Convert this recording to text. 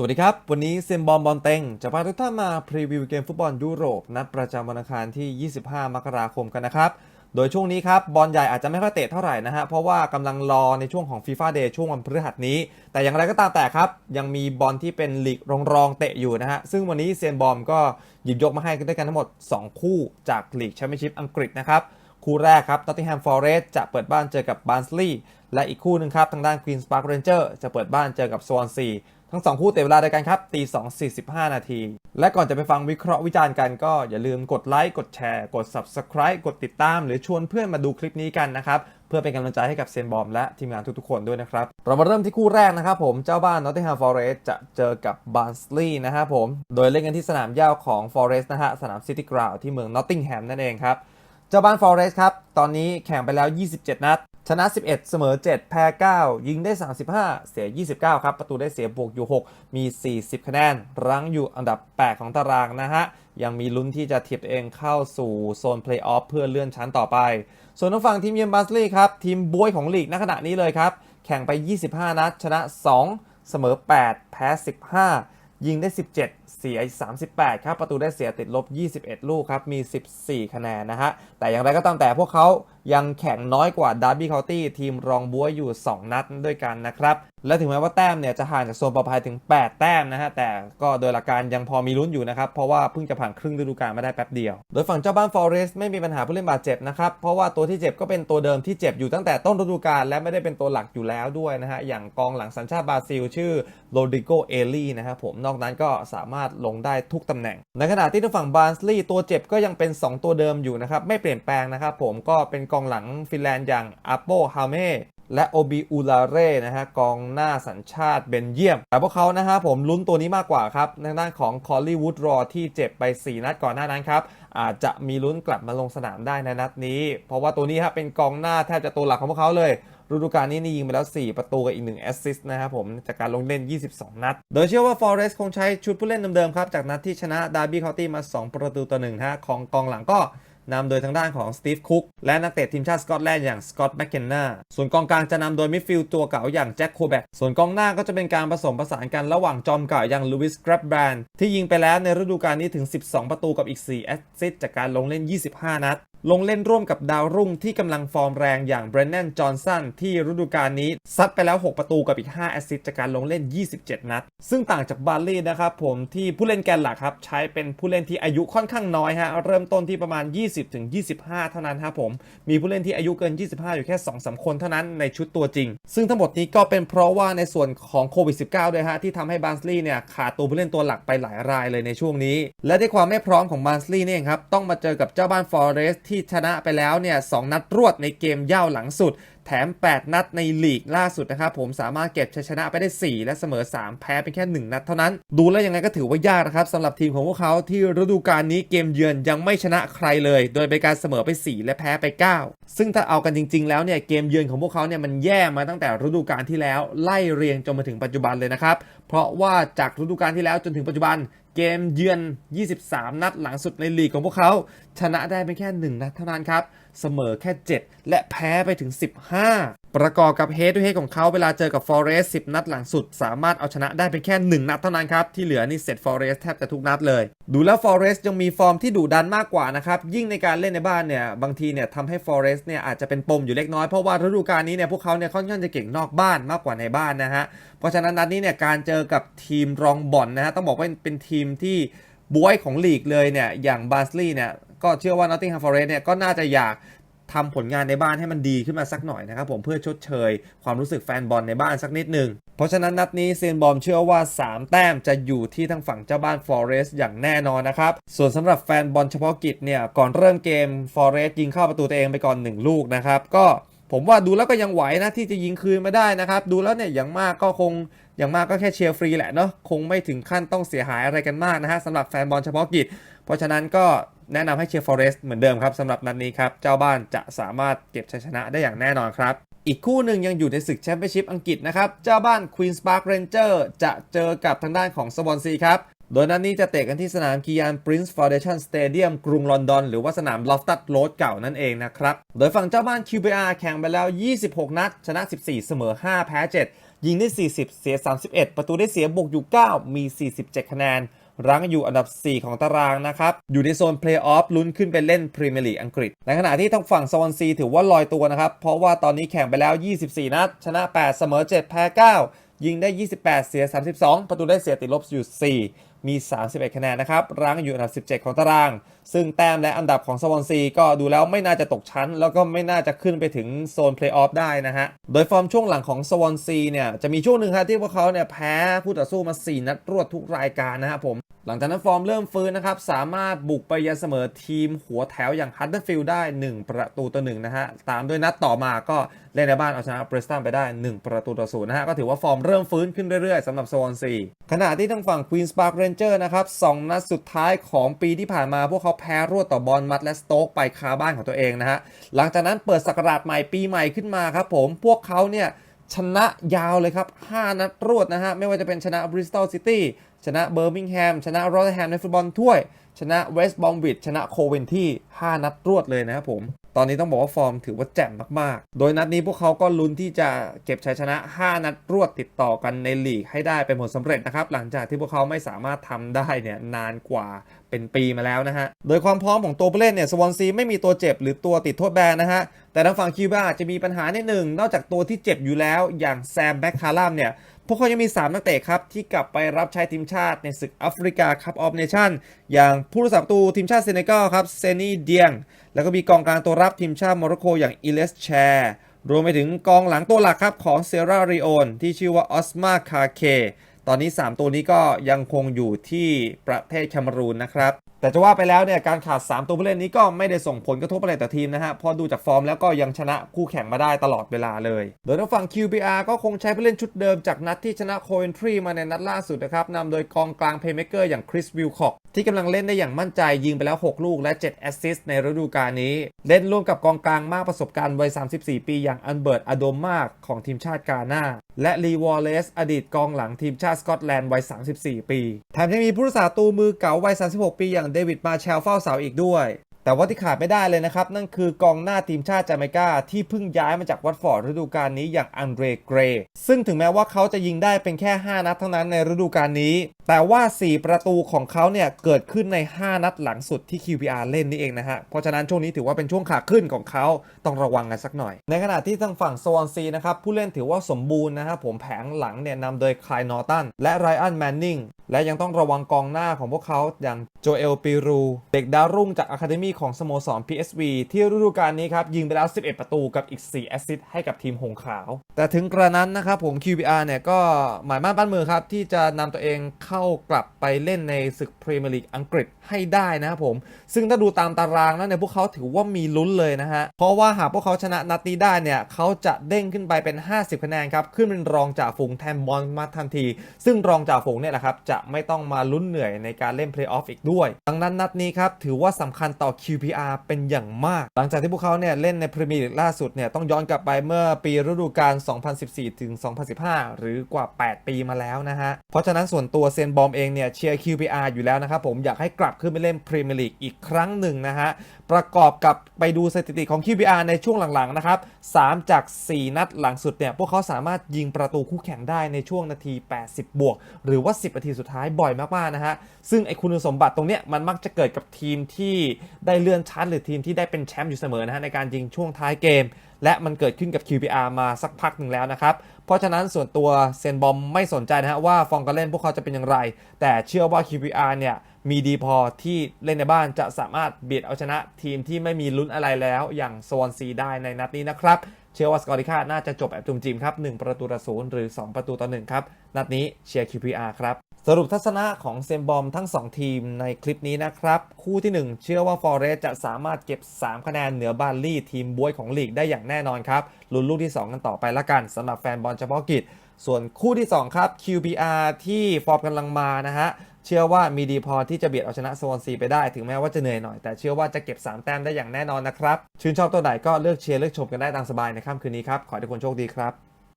สวัสดีครับ วันนี้เซมบอมบอลเต็ง จะพาทุกท่านมาพรีวิวเกมฟุตบอลยุโรป นัดประจำวันอังคารที่ 25 มกราคมกันนะครับ โดยช่วงนี้ครับ บอลใหญ่อาจจะไม่ค่อยเตะเท่าไหร่นะฮะ เพราะว่ากำลังรอในช่วงของ FIFA Day ช่วงวันพฤหัสนี้ แต่อย่างไรก็ตามแต่ครับ ยังมีบอลที่เป็นลีกรองๆเตะอยู่นะฮะ ซึ่งวันนี้เซนบอมก็หยิบยกมาให้ด้วยกันทั้งหมด 2 คู่จากลีกแชมเปี้ยนชิพอังกฤษนะครับคู่แรกครับ Nottingham Forest จะเปิดบ้านเจอกับ Barnsley และอีกคู่หนึ่งครับทางด้าน Queen's Park Rangers จะเปิดบ้านเจอกับ Swansea ทั้ง 2 คู่เตะเวลาเดียวกันครับตี2 45 นาที และก่อนจะไปฟังวิเคราะห์วิจารณ์กันก็อย่าลืมกดไลค์กดแชร์ กด Subscribe กดติดตาม หรือชวนเพื่อนมาดูคลิปนี้กันนะครับ เพื่อเป็นกำลังใจให้กับเซนบอมและทีมงานทุกๆคนด้วยนะครับ เรามาเริ่มที่คู่แรกนะครับผมเจ้าบ้าน Nottingham Forest จะเจอกับ Barnsley นะครับผมโดยเล่นกันที่สนามหญ้าของ Forest นะฮะสนาม City Ground ที่เมือง Nottingham นั่นเองครับเจ้าบ้าน Forest ครับตอนนี้แข่งไปแล้ว 27 นัด ชนะ 11 เสมอ 7 แพ้ 9 ยิงได้ 35 เสีย 29 ครับ ประตูได้เสียบวกอยู่ 6 มี 40 คะแนน รั้งอยู่อันดับ 8 ของตารางนะฮะ ยังมีลุ้นที่จะถีบตัวเองเข้าสู่โซนเพลย์ออฟเพื่อเลื่อนชั้นต่อไป ส่วนทางฝั่งทีมเยือนบาสลียครับ ทีมบวยของลีกณขณะนี้เลยครับ แข่งไป 25 นัด ชนะ 2 เสมอ 8 แพ้ 15 ยิงได้ 17 เสีย 38 ครับ ประตูได้เสียติดลบ 21 ลูกครับ มี 14 คะแนนนะฮะ แต่อย่างไรก็ตามแต่พวกเขา ยังแข่งน้อยกว่าดาร์บี้เคานตี้ทีมรองบัวอยู่ 2 นัดด้วยกันนะครับ และถึงแม้ว่าแต้มเนี่ยจะห่างจากโซนปลอดภัยถึง 8 แต้มนะฮะ แต่ก็โดยหลักการยังพอมีลุ้นอยู่นะครับ เพราะว่าเพิ่งจะผ่านครึ่งฤดูกาลมาได้แป๊บเดียว โดยฝั่งเจ้าบ้านฟอเรสต์ไม่มีปัญหาผู้เล่นบาดเจ็บนะครับ เพราะว่าตัวที่เจ็บก็เป็นตัวเดิมที่เจ็บอยู่ตั้งแต่ต้นฤดูกาลและไม่ได้เป็นตัวหลักอยู่แล้วด้วยนะฮะ อย่างกองหลังสัญชาติบราซิล ชื่อโรดิโกเอลีนะครับผม นอกนั้นก็สามารถลงได้ทุกตำแหน่ง ในขณะที่ทางฝั่งบาร์นสลีย์ตัวเจ็บก็ยังเป็น 2 ตัวเดิมอยู่นะครับไม่เปลี่ยนแปลงนะครับผมก็เป็นกองหลังฟินแลนด์อย่างอาโปฮาเมและโอบิอูลาเร่นะฮะกองหน้าสัญชาติเบนเยียม แต่พวกเขานะฮะผมลุ้นตัวนี้มากกว่าครับในด้านของคอลลีวูดรอที่เจ็บไป 4 นัดก่อนหน้านั้นครับ อาจจะมีลุ้นกลับมาลงสนามได้ในนัดนี้ เพราะว่าตัวนี้ครับเป็นกองหน้าแทบจะตัวหลักของพวกเขาเลยฤดูกาลนี้นี่ยิงไปแล้ว 4 ประตูกับอีก 1 แอสซิสต์นะครับผม จากการลงเล่น 22 นัด โดยเชื่อว่า Forest คงใช้ชุดผู้เล่นเดิมๆครับ จากนัดที่ชนะดาร์บี้เคานตี้มา 2 ประตูต่อหนึ่งนะฮะของกองหลังก็ นำโดยทางด้านของสตีฟคุกและนักเตะทีมชาติสกอตแลนด์อย่างสกอตแมคเคนนาส่วนกองกลางจะนำโดยมิดฟิลด์ตัวเก่าอย่างแจ็คโคแบกส่วนกองหน้าก็จะเป็นการผสมผสานกันระหว่างจอมเก่าอย่างลูวิสกรับแบรนด์ที่ยิงไปแล้วในฤดูกาลนี้ถึง 12 ประตูกับอีก 4 แอสซิสต์จากการลงเล่น 25 นัด ลงเล่นร่วมกับดาวรุ่งที่กำลังฟอร์มแรงอย่างเบรน n นนจอห์นสันที่ฤดูกาลนี้ ซัดไปแล้ว 6 ประตูกับอีก 5 แอสซิสต์จากการลงเล่น 27 นัด ซึ่งต่างจากบาร์ลีย์นะครับผมที่ผู้เล่นแกนหลักครับ ใช้เป็นผู้เล่นที่อายุค่อนข้างน้อยฮะ เริ่มต้นที่ประมาณ 20-25 เท่านั้นครับผม มีผู้เล่นที่อายุเกิน 25 อยู่แค่ 2-3 คนเท่านั้นในชุดตัวจริง ซึ่งทั้งหมดนี้ก็เป็นเพราะว่าในส่วนของโควิด -19 ด้วยฮะที่ทำให้บาร์ลีย์เนี่ยขาดตัวผู้เล่นตัวหลักไปหลายรายเลยในช่วงนี้ และด้วยความไม่พร้อมของบาร์ลีย์นี่เองครับต้องมาเจอกับเจ้าบ้านฟอเรสที่ชนะไปแล้วเนี่ยสองนัดรวดในเกมเย่าหลังสุด แถม 8 นัดในลีกล่าสุดนะครับผมสามารถเก็บชัยชนะไปได้ 4 และเสมอ 3 แพ้เป็นแค่ 1 นัดเท่านั้น ดูแล้วยังไงก็ถือว่ายากนะครับสำหรับทีมของพวกเขาที่ฤดูกาลนี้เกมเยือนยังไม่ชนะใครเลย โดยเป็นการเสมอไป 4 และแพ้ไป 9 ซึ่งถ้าเอากันจริง ๆ แล้วเนี่ยเกมเยือนของพวกเขาเนี่ยมันแย่มาตั้งแต่ฤดูกาลที่แล้วไล่เรียงจนมาถึงปัจจุบันเลยนะครับเพราะว่าจากฤดูกาลที่แล้วจนถึงปัจจุบัน เกมเยือน 23 นัดหลังสุดในลีกของพวกเขา ชนะได้เป็นแค่ 1 นัดเท่านั้นครับ เสมอแค่ 7 และแพ้ไปถึง 15 ประกอบกับเฮดทูเฮดของเขาเวลาเจอกับ Forest 10 นัดหลังสุด สามารถเอาชนะได้เป็นแค่ 1 นัดเท่านั้นครับ ที่เหลือนี่เสร็จ Forest แทบจะทุกนัดเลย ดูแล้ว Forest ยังมีฟอร์มที่ดุดันมากกว่านะครับ ยิ่งในการเล่นในบ้านเนี่ย บางทีเนี่ยทำให้ Forest เนี่ยอาจจะเป็นปมอยู่เล็กน้อย เพราะว่าฤดูกาลนี้เนี่ยพวกเขาเนี่ยค่อนข้างจะเก่งนอกบ้านมากกว่าในบ้านนะฮะเพราะฉะนั้นนัดนี้เนี่ยการเจอกับทีมรองบอลนะฮะต้องบอกว่าเป็นทีมที่บวยของลีกเลยเนี่ยอย่างบาสลีย์เนี่ย ก็เชื่อว่า Nottingham Forest เนี่ยก็น่าจะอยากทำผลงานในบ้านให้มันดีขึ้นมาสักหน่อยนะครับผมเพื่อชดเชย ความรู้สึกแฟนบอลในบ้านสักนิดหนึ่งเพราะฉะนั้นนัดนี้เซียนบอมเชื่อว่า 3 แต้มจะอยู่ที่ทางฝั่งเจ้าบ้าน Forest อย่างแน่นอนนะครับ ส่วนสำหรับแฟนบอลเฉพาะกิจเนี่ย ก่อนเริ่มเกม Forest ยิงเข้าประตูตัวเองไปก่อน 1 ลูกนะครับ ก็ผมว่าดูแล้วก็ยังไหวนะที่จะยิงคืนมาได้นะครับ ดูแล้วเนี่ยอย่างมากก็คงอย่างมากก็แค่เชียร์ฟรีแหละเนาะคงไม่ถึงขั้นต้องเสียหายอะไรกันมากนะฮะสำหรับแฟนบอลเฉพาะกิจ เพราะฉะนั้นก็ แนะนำให้เชียร์ฟอเรสต์เหมือนเดิมครับสำหรับนัดนี้ครับ เจ้าบ้านจะสามารถเก็บชัยชนะได้อย่างแน่นอนครับ อีกคู่หนึ่งยังอยู่ในศึกแชมเปี้ยนชิพอังกฤษนะครับ เจ้าบ้าน Queen's Park Ranger จะเจอกับทางด้านของสวอนซีครับโดยนัดนี้จะเตะกันที่สนามกียาน Prince Foundation Stadium กรุงลอนดอน หรือว่าสนาม Loftus Road เก่านั่นเองนะครับ โดยฝั่งเจ้าบ้าน QPR แข่งไปแล้ว 26 นัด ชนะ 14 เสมอ 5 แพ้ 7 ยิงได้ 40 เสีย 31 ประตูได้เสียบวกอยู่ 9 มี 47 คะแนน รั้งอยู่อันดับ 4 ของตารางนะครับ อยู่ในโซนเพลย์ออฟลุ้นขึ้นไปเล่นพรีเมียร์ลีกอังกฤษ ในขณะที่ทางฝั่งสวอนซีถือว่าลอยตัวนะครับ เพราะว่าตอนนี้แข่งไปแล้ว 24 นัด ชนะ 8 เสมอ 7 แพ้ 9 ยิงได้ 28 เสีย 32 ประตูได้เสียติดลบอยู่ 4 มี 31 คะแนนนะครับ รั้งอยู่อันดับ 17 ของตาราง ซึ่งแต้มและอันดับของสวอนซีก็ดูแล้วไม่น่าจะตกชั้น แล้วก็ไม่น่าจะขึ้นไปถึงโซนเพลย์ออฟได้นะฮะ โดยฟอร์มช่วงหลังของสวอนซีเนี่ยจะมีช่วงหนึ่งครับที่พวกเขาเนี่ยแพ้ผู้ต่อสู้มา 4 นัดรวดทุกรายการนะครับผม หลังจากนั้นฟอร์มเริ่มฟื้นนะครับ สามารถบุกไปยันเสมอทีมหัวแถวอย่างฮัตเตอร์ฟิลด์ได้ 1 ประตูต่อหนึ่งนะฮะ ตามด้วยนัดต่อมาก็เล่นในบ้านเอาชนะเบรสตันไปได้ 1 ประตูต่อศูนย์นะฮะ ก็ถือว่าฟอร์มเริ่มฟื้นขึ้นเรื่อยๆสำหรับโซนซีขณะที่ทางฝั่ง Queen's Park Ranger นะครับสองนัดสุดท้ายของปีที่ผ่านมาพวกเขาแพ้รวดต่อบอลมัดและสโต๊กไปคาบ้านของตัวเองนะฮะหลังจากนั้นเปิดสักราชใหม่ปีใหม่ขึ้นมาครับผมพวกเขาเนี่ยชนะยาวเลยครับ 5 นัดรวดนะฮะ ไม่ว่าจะเป็นชนะบริสตอลซิตี้ ชนะเบอร์มิงแฮม ชนะโรเทอร์แฮมในฟุตบอลถ้วย ชนะเวสต์บอมวิดชนะโคเวนที่5นัดรวดเลยนะครับผม ตอนนี้ต้องบอกว่าฟอร์มถือว่าแจ่มมากๆ โดยนัดนี้พวกเขาก็ลุ้นที่จะเก็บชัยชนะ 5 นัดรวดติดต่อกันในลีกให้ได้เป็นผลสำเร็จนะครับ หลังจากที่พวกเขาไม่สามารถทำได้เนี่ยนานกว่าเป็นปีมาแล้วนะฮะ โดยความพร้อมของตัวผู้เล่นเนี่ยสวอนซีไม่มีตัวเจ็บหรือตัวติดโทษแบนนะฮะ แต่ทางฝั่งคิวบาอาจะมีปัญหานิดหนึ่งนอกจากตัวที่เจ็บอยู่แล้วอย่างแซมแบ็คคาร่ามเนี่ย พวกเขายังมี 3 นักเตะครับ ที่กลับไปรับใช้ทีมชาติในศึกแอฟริกาคัพออฟเนชั่นอย่างผู้รักษาประตูทีมชาติเซเนกัลครับเซนีเดียง แล้วก็มีกองกลางตัวรับทีมชาติโมร็อกโกอย่างอิเลสแชร์รวมไปถึงกองหลังตัวหลักครับของเซราริโอนที่ชื่อว่าออสมาคาเคตอนนี้ 3 ตัวนี้ก็ยังคงอยู่ที่ประเทศแคนารูนนะครับ แต่จะว่าไปแล้วเนี่ยการขาด 3 ตัวผู้เล่นนี้ก็ไม่ได้ส่งผลกระทบอะไรต่อทีมนะฮะ พอดูจากฟอร์มแล้วก็ยังชนะคู่แข่งมาได้ตลอดเวลาเลย โดยทางฝั่ง QPR ก็คงใช้ผู้เล่นชุดเดิมจากนัดที่ชนะโคเวนทรีมาในนัดล่าสุดนะครับนำโดยกองกลางเพย์เมกเกอร์อย่างคริสวิลคอกที่กำลังเล่นได้อย่างมั่นใจยิงไปแล้ว 6 ลูกและ 7 แอสซิสต์ในฤดูกาลนี้ เล่นร่วมกับกองกลางมากประสบการณ์วัย 34 ปีอย่างอันเบิร์ตอโดมมากของทีมชาติกาหน้า และลีวอลเลสอดีตกองหลังทีมชาติสกอตแลนด์วัย 34 ปี แถมยังมีผู้รักษาตูมือเก่าวัย 36 ปีอย่างเดวิดมาแชลเฝ้าเสาอีกด้วย แต่ว่าที่ขาดไม่ได้เลยนะครับ นั่นคือกองหน้าทีมชาติจาเมกาที่เพิ่งย้ายมาจากวัตฟอร์ดฤดูกาลนี้อย่างอันเดรเกรซึ่งถึงแม้ว่าเขาจะยิงได้เป็นแค่ 5 นัดเท่านั้นในฤดูกาลนี้ แต่ว่า 4 ประตูของเขาเนี่ยเกิดขึ้นใน 5 นัดหลังสุดที่ QPR เล่นนี่เองนะฮะ เพราะฉะนั้นช่วงนี้ถือว่าเป็นช่วงขาขึ้นของเขาต้องระวังกันสักหน่อย ในขณะที่ทางฝั่งสวอนซีนะครับผู้เล่นถือว่าสมบูรณ์นะครับผมแผงหลังเนี่ยนำโดยคลายนอตันและไรอันแมนนิงและยังต้องระวังกองหน้าของพวกเขาอย่างโจเอลปิรูเด็กดาวรุ่งจากอะคาเดมีของสโมสร PSV ที่ฤดูกาลนี้ครับ ยิงไปแล้ว 11 ประตูกับอีก 4 แอสซิสต์ให้กับทีมหงขาว แต่ถึงกระนั้นนะครับผม QPR เนี่ยก็หมายมั่นปั้นมือครับ ที่จะนำตัวเองเข้ากลับไปเล่นในศึกพรีเมียร์ลีกอังกฤษให้ได้นะครับผม ซึ่งถ้าดูตามตารางแล้วเนี่ยพวกเขาถือว่ามีลุ้นเลยนะฮะ เพราะว่าหากพวกเขาชนะนัดนี้ได้เนี่ยเขาจะเด้งขึ้นไปเป็น 50 คะแนนครับขึ้นเป็นรองจ่าฝูงแทนบอลมาทันที ซึ่งรองจ่าฝูงเนี่ยแหละครับจะไม่ต้องมาลุ้นเหนื่อยในการเล่นเพลย์ออฟอีกด้วย ดังนั้นนัดนี้ครับถือว่าสำคัญต่อ QPR เป็นอย่างมาก หลังจากที่พวกเขาเนี่ยเล่นในพรีเมียร์ลีกล่าสุดเนี่ยต้องย้อนกลับไปเมื่อปีฤดูกาล 2014 ถึง 2015 หรือกว่า 8 ปีมาแล้วนะฮะ เพราะฉะนั้นส่วนตัวเซนบอมเองเนี่ยเชียร์ QPR อยู่แล้วนะครับผมอยากให้กลับขึ้นไปเล่นพรีเมียร์ลีกอีกครั้งหนึ่งนะฮะ ประกอบกับไปดูสถิติของ QPR ในช่วงหลังๆนะครับ 3 จาก 4 นัดหลังสุดเนี่ยพวกเขาสามารถยิงประตูคู่แข่งได้ในช่วงนาที 80 บวก หรือว่า 10 นาทีสุดท้ายบ่อยมากๆนะฮะซึ่งไอคุณสมบัติตรงเนี้ยมันมักจะเกิดกับทีมที่ได้เลื่อนชั้นหรือทีมที่ได้เป็นแชมป์อยู่เสมอนะฮะในการยิงช่วงท้ายเกม และมันเกิดขึ้นกับ QPR มาสักพักหนึ่งแล้วนะครับ เพราะฉะนั้นส่วนตัวเซนบอมไม่สนใจนะฮะว่าฟองกาเล่นพวกเขาจะเป็นอย่างไร แต่เชื่อว่า QPR เนี่ยมีดีพอที่เล่นในบ้านจะสามารถเบียดเอาชนะทีมที่ไม่มีลุ้นอะไรแล้ว อย่างสวอนซีได้ในนัดนี้นะครับเชื่อว่าสกอริค่าน่าจะจบแบบจุ่มจิมครับ1ประตูต่อศูนย์หรือ 2 ประตูต่อ1ครับนัดนี้เชียร์ QPR ครับ สรุปทัศนะของเซมบอมทั้ง 2 ทีมในคลิปนี้นะครับ คู่ที่ 1 เชื่อว่าฟอร์เรสจะสามารถเก็บ 3 คะแนนเหนือบาร์ลี่ทีมบวยของลีกได้อย่างแน่นอนครับลุ้นลูกที่ 2 กันต่อไปละกันสำหรับแฟนบอลเฉพาะกิจ ส่วนคู่ที่ 2 ครับ QPR ที่ฟอร์มกำลังมานะฮะ เชื่อว่ามีดีพอที่จะเบียดเอาชนะโซนซีไปได้ถึงแม้ว่าจะเหนื่อยหน่อยแต่เชื่อว่าจะเก็บ 3 แต้มได้อย่างแน่นอนนะครับชื่นชอบตัวไหนก็เลือกเชียร์เลือกชมกันได้ตามสบายในค่ำคืนนี้ครับขอให้ทุกคนโชคดีครับ